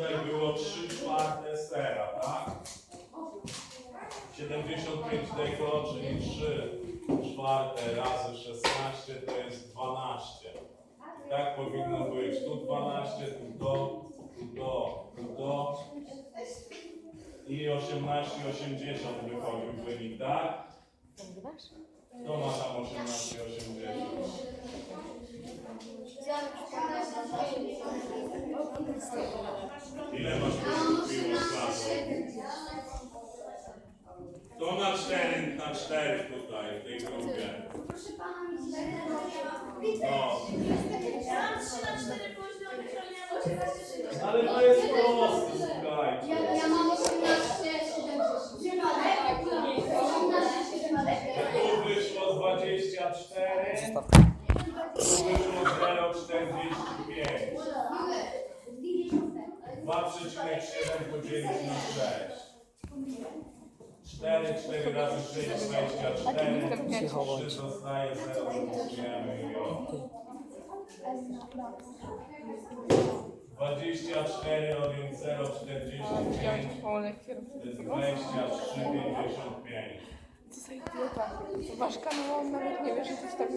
tutaj było 3 czwarte sera, tak? 75 deko, czyli 3 czwarte razy 16 to jest 12. Tak powinno być. Tu 12, tu do, tu do, tu do. I 18,80 wychodził wynik, tak? Kto ma tam 18,80? Ile masz klasy? To na 4, na 4 tutaj, w tej grupie. Proszę pana, mi No, Ja mam 3 na 4 późno określenia, bo się właśnie ale to jest proste, słuchajcie. Ja, ja mam 18, 70. Przypadek? 18, 70. Tu wyszło 24, tu wyszło 0,45. 2,7 podzielić na 6. 4, 4 razy 6, 24. 3 zostaje 0, rozliczujemy i o. 24 odjąć 0,45 to jest 23,55. Co za idiota. Wasz kanał, nawet nie wie, że coś tak